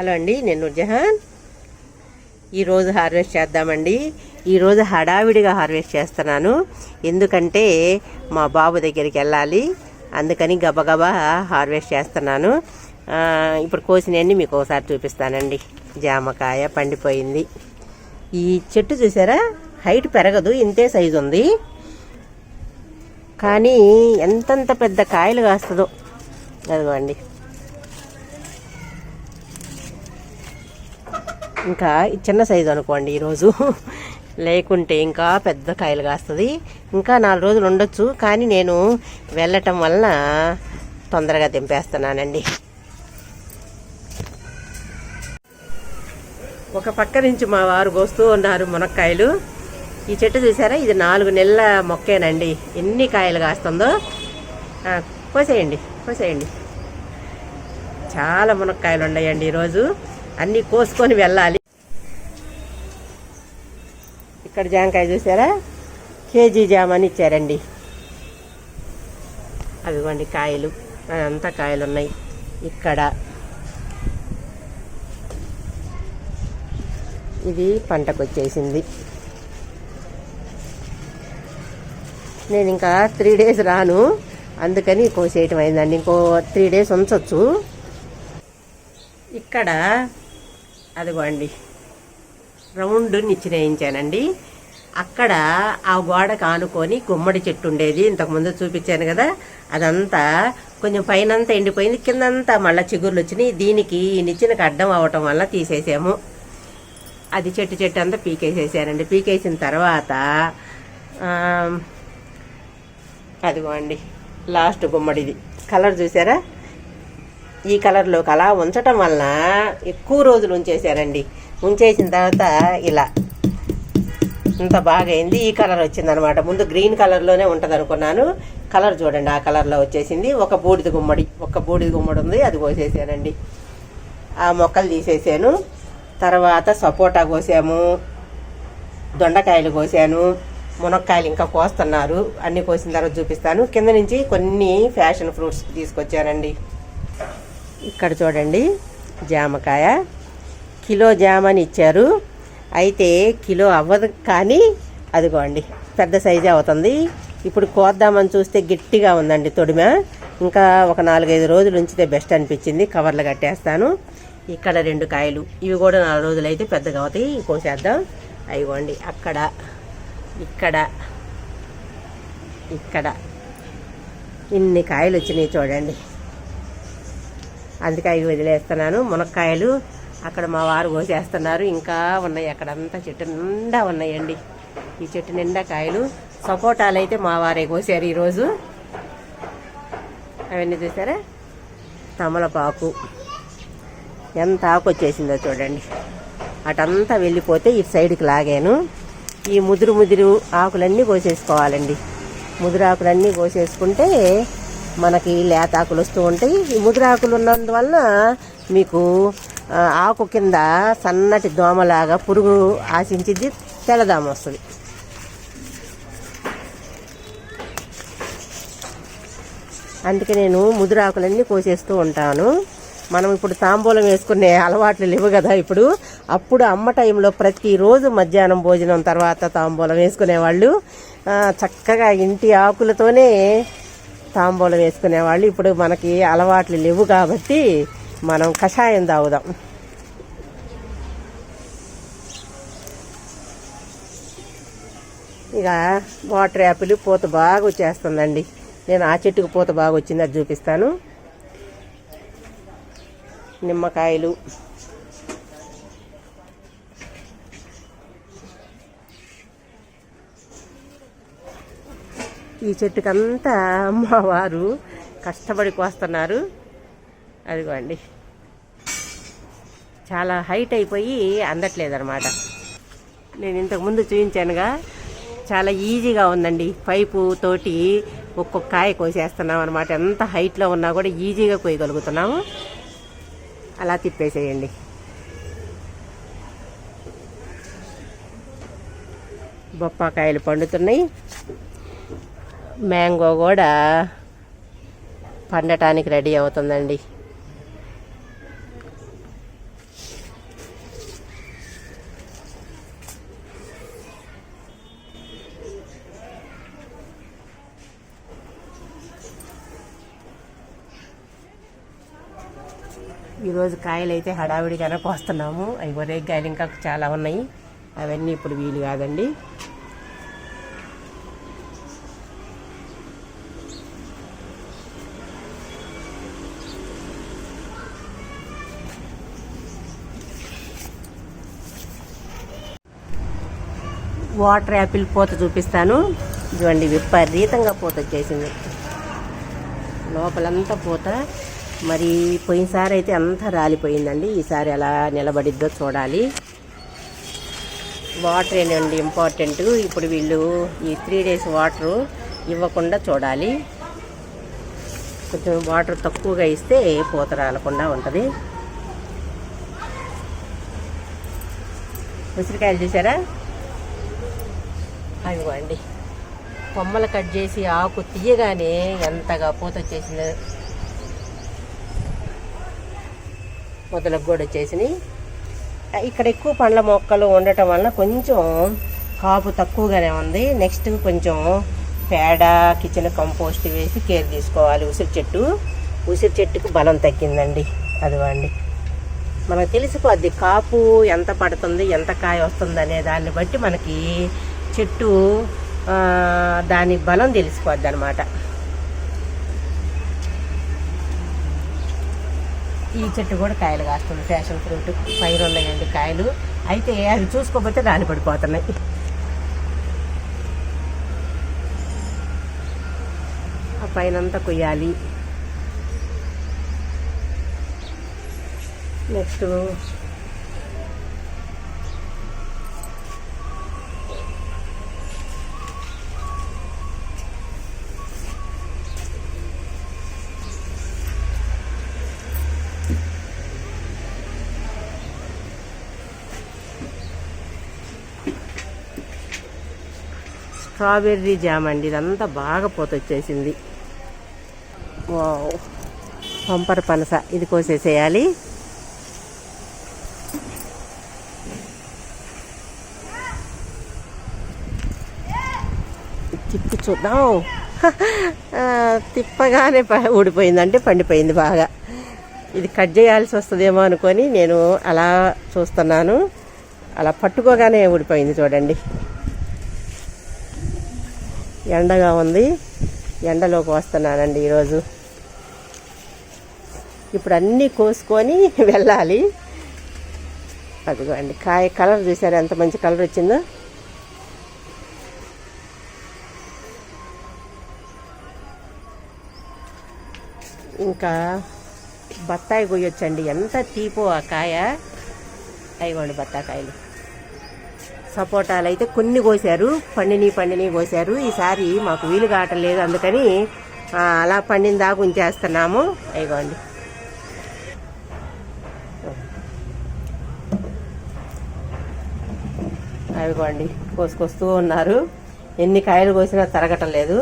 Hello అండి నేను నూర్జహాన్. ఈరోజు హార్వెస్ట్ చేద్దామండి. ఈరోజు హడావిడిగా హార్వెస్ట్ చేస్తున్నాను. ఎందుకంటే మా బాబు దగ్గరికి వెళ్ళాలి. అందుకని గబగబా హార్వెస్ట్ చేస్తున్నాను. ఇప్పుడు కోసినవన్నీ మీకు ఒకసారి చూపిస్తానండి. జామకాయ పండిపోయింది. ఈ చెట్టు చూసారా? హైట్ పెరగదు ఇంతే సైజు ఉంది. కానీ ఎంతంత పెద్ద కాయలు కాస్తుందో. అదిగోండి. ఇంకా చిన్న సైజు అనుకోండి ఈరోజు. లేకుంటే ఇంకా పెద్ద కాయలు కాస్తుంది. ఇంకా నాలుగు రోజులు ఉండొచ్చు కానీ నేను వెళ్ళటం వలన తొందరగా దింపేస్తున్నానండి. ఒక పక్క నుంచి మా వారు కోస్తూ ఉన్నారు మునక్కాయలు. ఈ చెట్టు చూసారా? ఇది నాలుగు నెలల మొక్కేనండి. ఎన్ని కాయలు కాస్తుందో. కోసేయండి కోసేయండి. చాలా మునక్కాయలు ఉన్నాయండి ఈరోజు. అన్నీ కోసుకొని వెళ్ళాలి. ఇక్కడ జామకాయ చూసారా? కేజీ జామ అని ఇచ్చారండి. అదిగోండి కాయలు. అంతా కాయలు ఉన్నాయి. ఇక్కడ ఇది పంటకు వచ్చేసింది. నేను ఇంకా త్రీ డేస్ రాను. అందుకని కోసేయటం అయిందండి. ఇంకో త్రీ డేస్ ఉంచవచ్చు ఇక్కడ అదిగోండి. రౌండ్ నిచ్చినేయించానండి. అక్కడ ఆ గోడకు ఆనుకొని గుమ్మడి చెట్టు ఉండేది. ఇంతకుముందు చూపించాను కదా. అదంతా కొంచెం పైనంతా ఎండిపోయింది. కిందంతా మళ్ళీ చిగుర్లు వచ్చినాయి. దీనికి ఈ నిచ్చినకు అడ్డం అవటం వల్ల తీసేసాము. అది చెట్టు చెట్టు అంతా పీకేసేసానండి. పీకేసిన తర్వాత అదిగోండి. లాస్ట్ గుమ్మడిది. కలర్ చూసారా? ఈ కలర్లోకి అలా ఉంచటం వలన ఎక్కువ రోజులు ఉంచేసారండి ఉంచేసిన తర్వాత ఇలా ఇంత బాగా అయింది ఈ కలర్ వచ్చింది అనమాట ముందు గ్రీన్ కలర్లోనే ఉంటుంది అనుకున్నాను కలర్ చూడండి ఆ కలర్లో వచ్చేసింది. ఒక బూడిద గుమ్మడి ఒక బూడిద గుమ్మడి ఉంది అది కోసేసానండి. ఆ మొక్కలు తీసేసాను. తర్వాత సపోటా కోసాము దొండకాయలు కోసాను మునక్కాయలు ఇంకా కోస్తున్నారు. అన్నీ కోసిన తర్వాత చూపిస్తాను. కింద నుంచి కొన్ని ఫ్యాషన్ ఫ్రూట్స్ తీసుకొచ్చానండి. ఇక్కడ చూడండి జామకాయ. కిలో జామని ఇచ్చారు అయితే కిలో అవ్వదు కానీ అదిగోండి పెద్ద సైజే అవుతుంది. ఇప్పుడు కోద్దామని చూస్తే గట్టిగా ఉందండి తొడిమ. ఇంకా ఒక నాలుగైదు రోజులు ఉంచితే బెస్ట్ అనిపించింది. కవర్లు కట్టేస్తాను. ఇక్కడ రెండు కాయలు. ఇవి కూడా నాలుగు రోజులు అయితే పెద్దగా అవుతాయి. కోసేద్దాం. అయిగోండి అక్కడ ఇక్కడ ఇక్కడ. ఇన్ని కాయలు వచ్చినాయి చూడండి. అందుకే అవి వదిలేస్తున్నాను మునక్కాయలు అక్కడ మా వారు కోసేస్తున్నారు. ఇంకా ఉన్నాయి అక్కడంతా చెట్టు నిండా ఉన్నాయండి. ఈ చెట్టు నిండా కాయలు. సపోటాలు అయితే మా వారే కోసారు ఈరోజు. అవన్నీ చూసారా? తమలపాకు. ఎంత ఆకు వచ్చేసిందో చూడండి. అటంతా వెళ్ళిపోతే ఇటు సైడ్కి లాగాను. ఈ ముదురు ముదురు ఆకులన్నీ కోసేసుకోవాలండి. ముదురు ఆకులన్నీ కోసేసుకుంటే మనకి లేత ఆకులు వస్తూ ఉంటాయి. ఈ ముదురు ఆకులు ఉన్నందువలన మీకు ఆకు కింద సన్నటి దోమలాగా పురుగు ఆశించింది తెల్లదామ వస్తుంది. అందుకే నేను ముదురు ఆకులన్నీ కోసేస్తూ ఉంటాను. మనం ఇప్పుడు తాంబూలం వేసుకునే అలవాట్లు లేవు కదా ఇప్పుడు. అప్పుడు అమ్మ టైంలో ప్రతిరోజు మధ్యాహ్నం భోజనం తర్వాత తాంబూలం వేసుకునేవాళ్ళు. చక్కగా ఇంటి ఆకులతోనే తాంబూలం వేసుకునేవాళ్ళు. ఇప్పుడు మనకి అలవాట్లు లేవు కాబట్టి మనం కషాయం తాగుదాం. ఇక వాటర్ యాపిల్ పూత బాగా వచ్చేస్తుందండి. నేను ఆ చెట్టుకు పూత బాగా వచ్చింది అది చూపిస్తాను. నిమ్మకాయలు. ఈ చెట్టుకంతా మా వారు కష్టపడి కోస్తున్నారు. అదిగోండి. చాలా హైట్ అయిపోయి అందట్లేదన్నమాట. నేను ఇంతకుముందు చూపించానుగా చాలా ఈజీగా ఉందండి. పైపు తోటి ఒక్కొక్క కాయ కోసేస్తున్నాం అనమాట ఎంత హైట్లో ఉన్నా కూడా ఈజీగా కోయగలుగుతున్నాము. అలా తిప్పేసేయండి. బొప్పాకాయలు పండుతున్నాయి. మ్యాంగో కూడా పండటానికి రెడీ అవుతుందండి. ఈరోజు కాయలు అయితే హడావిడిగానే కోస్తున్నాము అవి ఒరే కాయలు ఇంకా చాలా ఉన్నాయి. అవన్నీ ఇప్పుడు వీలు కాదండి. వాటర్ యాపిల్ పూత చూపిస్తాను. చూడండి విపరీతంగా పూత వచ్చేసింది. లోపలంతా పూత. మరి పోయినసారి అయితే అంతా రాలిపోయిందండి. ఈసారి ఎలా నిలబడిద్దో చూడాలి. వాటర్ ఏనండి ఇంపార్టెంట్. ఇప్పుడు వీళ్ళు ఈ త్రీ డేస్ వాటరు ఇవ్వకుండా చూడాలి. కొంచెం వాటర్ తక్కువగా ఇస్తే పూత రాలకుండా ఉంటుంది. ఉసిరికాయలు చూసారా? అదిగోండి కొమ్మలు కట్ చేసి ఆకు తీయగానే ఎంతగా పూత వచ్చేసిందో మొదలకు కూడా వచ్చేసినాయి. ఇక్కడ ఎక్కువ పండ్ల మొక్కలు ఉండటం వలన కొంచెం కాపు తక్కువగానే ఉంది. నెక్స్ట్ కొంచెం పేడ కిచెన్ కంపోస్ట్ వేసి కేర్ తీసుకోవాలి. ఉసిరి చెట్టు. ఉసిరి చెట్టుకు బలం తగ్గిందండి. అదివండి మనకు తెలిసిపోద్ది కాపు ఎంత పడుతుంది ఎంత కాయ వస్తుంది అనే దాన్ని బట్టి మనకి చెట్టు దాని బలం తెలిసిపోద్ది అనమాట ఈ చెట్టు కూడా కాయలు కాస్తుంది. ఫ్యాషన్ ఫ్రూట్ పైన ఉన్నాయండి కాయలు. అయితే అవి చూసుకోకపోతే రాని పడిపోతున్నాయి. ఆ పైనంతా కొయ్యాలి. నెక్స్ట్ స్ట్రాబెర్రీ జామ్ అండి. ఇదంతా బాగా పోత వచ్చేసింది వావ్. పంపర పనస. ఇది కోసేసేయాలి. తిప్పి చూద్దాం. తిప్పగానే ప- ఊడిపోయిందంటే పండిపోయింది బాగా. ఇది కట్ చేయాల్సి వస్తుందేమో అనుకొని నేను అలా చూస్తున్నాను. అలా పట్టుకోగానే ఊడిపోయింది చూడండి. ఎండగా ఉంది. ఎండలోకి వస్తున్నానండి ఈరోజు. ఇప్పుడు అన్నీ కోసుకొని వెళ్ళాలి. అదిగోండి కాయ కలర్ చూసారు ఎంత మంచి కలర్ వచ్చిందో. ఇంకా బత్తాయి కొయ్యొచ్చండి. ఎంత తీపో ఆ కాయ. అయిగోండి బత్తాకాయలు. సపోటాలు అయితే కొన్ని కోసారు పండిని పండిని కోసారు. ఈసారి మాకు వీలు కావట్లేదు అందుకని అలా పండిన దాకా ఉంచేస్తున్నాము. అయిగోండి అవిగోండి కోసుకొస్తూ ఉన్నారు. ఎన్ని కాయలు కోసినా తరగటం లేదు.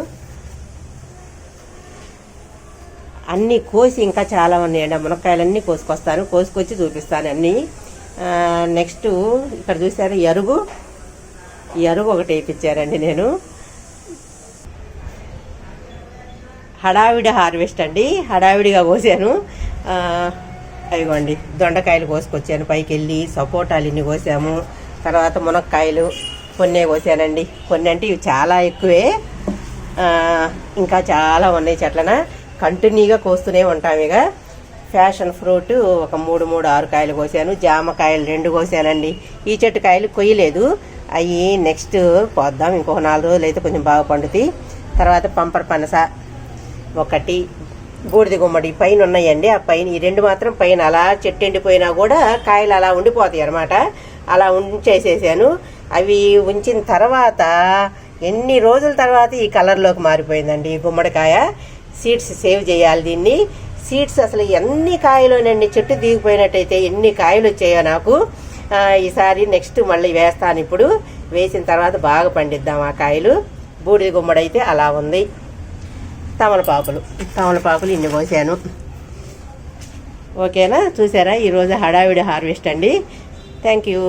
అన్నీ కోసి ఇంకా చాలా ఉన్నాయండి. మునక్కాయలన్నీ కోసుకొస్తాను. కోసుకొచ్చి చూపిస్తాను అన్నీ. నెక్స్ట్ ఇక్కడ చూసారు ఎరుగు. ఎరుగు ఒకటి వేయించారండి నేను. హడావిడి హార్వెస్ట్ అండి హడావిడిగా కోసాను. ఆ, అదిగోండి దొండకాయలు కోసుకొచ్చాను పైకి వెళ్ళి సపోటాలు ఇన్ని కోసాము. తర్వాత మునక్కాయలు కొన్నే కోసానండి. కొన్ని అంటే ఇవి చాలా ఎక్కువే. ఇంకా చాలా ఉన్నాయి చెట్లన. కంటిన్యూగా కోస్తూనే ఉంటాం ఇక. ఫ్యాషన్ ఫ్రూట్ ఒక మూడు మూడు ఆరు కాయలు కోసాను. జామకాయలు రెండు కోసానండి. ఈ చెట్టు కాయలు కొయ్యలేదు. అవి నెక్స్ట్ పోద్దాం. ఇంకొక నాలుగు రోజులు అయితే కొంచెం బాగా పండుతాయి. తర్వాత పంపర పనస ఒకటి బూడిద గుమ్మడి పైన ఉన్నాయండి. ఆ పైన ఈ రెండు మాత్రం పైన అలా చెట్టు ఎండిపోయినా కూడా కాయలు అలా ఉండిపోతాయి అనమాట అలా ఉంచేసేసాను. అవి ఉంచిన తర్వాత ఎన్ని రోజుల తర్వాత ఈ కలర్లోకి మారిపోయిందండి ఈ గుమ్మడికాయ. సీడ్స్ సేవ్ చేయాలి దీన్ని. సీడ్స్ అసలు ఎన్ని కాయలోనండి చెట్టు దిగిపోయినట్టయితే ఎన్ని కాయలు వచ్చాయో నాకు ఈసారి నెక్స్ట్ మళ్ళీ వేస్తాను ఇప్పుడు. వేసిన తర్వాత బాగా పండిద్దాం ఆ కాయలు. బూడిద గుమ్మడైతే అలా ఉంది. తమలపాకులు. తమలపాకులు ఇన్ని పోసాను. ఓకేనా? చూసారా? ఈరోజు హడావిడి హార్వెస్ట్ అండి. Thank you